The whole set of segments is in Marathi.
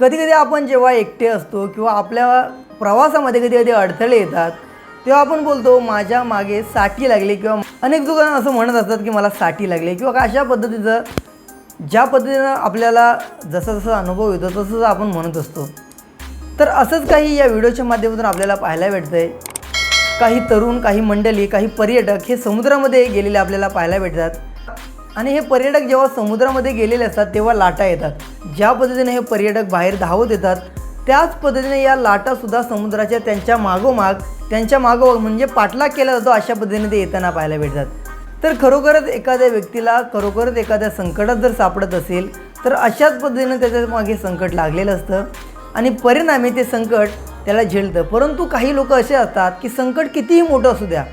कधी कधी आपण जेव्हा एकटे असतो किंवा आपल्या प्रवासामध्ये कधी कधी अडथळे येतात तेव्हा आपण बोलतो माझ्या मागे साठी लागली किंवा अनेक जण असं म्हणत असतात की मला साठी लागली किंवा अशा पद्धतीचं ज्या पद्धतीनं आपल्याला जसा जसा अनुभव येतो तसंच आपण म्हणत असतो. तर असंच काही या व्हिडिओच्या माध्यमातून आपल्याला पाहायला भेटतं आहे काही तरुण काही मंडळी काही पर्यटक हे समुद्रामध्ये गेलेले आपल्याला पाहायला भेटतात. आणि हे पर्यटक जेव्हा समुद्रामध्ये गेलेले असतात तेव्हा लाटा येतात. ज्या पद्धतीने हे पर्यटक बाहेर धावत येतात त्याच पद्धतीने या लाटासुद्धा समुद्राच्या त्यांच्या मागोमाग त्यांच्या मागोमाग म्हणजे पाठलाग केला जातो अशा पद्धतीने ते येताना पाहायला भेटतात. तर खरोखरच एखाद्या व्यक्तीला खरोखरच एखाद्या संकटात जर सापडत असेल तर अशाच पद्धतीनं त्याच्यामागे संकट लागलेलं असतं आणि परिणामी ते संकट त्याला झेलतं. परंतु काही लोक असे असतात की संकट कितीही मोठं असू द्या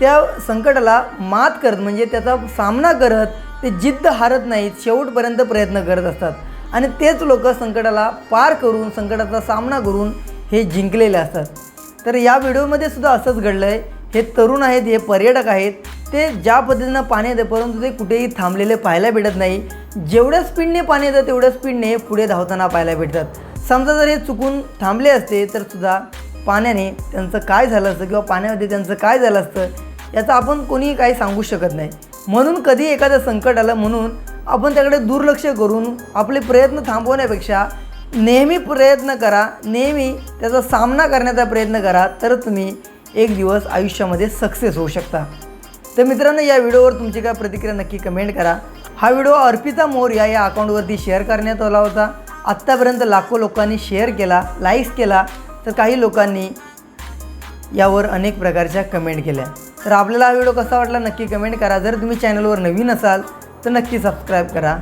त्या संकटाला मात करत म्हणजे त्याचा सामना करत ते जिद्द हारत नाहीत शेवटपर्यंत प्रयत्न करत असतात. आणि तेच लोक संकटाला पार करून संकटाचा सामना करून हे जिंकलेले असतात. तर या व्हिडिओमध्ये सुद्धा असंच घडलं आहे हे तरुण आहेत हे पर्यटक आहेत. ते ज्या पद्धतीनं पाणी येतं परंतु ते कुठेही थांबलेले पाहायला भेटत नाही. जेवढ्या स्पीडने पाणी येतं तेवढ्या स्पीडने पुढे धावताना पाहायला भेटतात. समजा जर हे चुकून थांबले असते तर सुद्धा पाण्याने त्यांचं काय झालं असतं किंवा पाण्यामध्ये त्यांचं काय झालं असतं याचं आपण कोणीही काही सांगू शकत नाही. म्हणून कधी एखादं संकट आलं म्हणून आपण त्याकडे दुर्लक्ष करून आपले प्रयत्न थांबवण्यापेक्षा नेहमी प्रयत्न करा नेहमी त्याचा सामना करण्याचा प्रयत्न करा तर तुम्ही एक दिवस आयुष्यामध्ये सक्सेस होऊ शकता. तर मित्रांनो या व्हिडिओवर तुमची काय प्रतिक्रिया नक्की कमेंट करा. हा व्हिडिओ अर्पिता मोर या या अकाउंटवरती शेअर करण्यात आला होता. आत्तापर्यंत लाखो लोकांनी शेअर केला लाईक्स केला. तर काही लोकांनी यावर अनेक प्रकारच्या कमेंट केल्या. तर आपल्याला हा व्हिडिओ कसा वाटला नक्की कमेंट करा. जर तुम्ही चॅनलवर नवीन असाल तर नक्की सबस्क्राईब करा.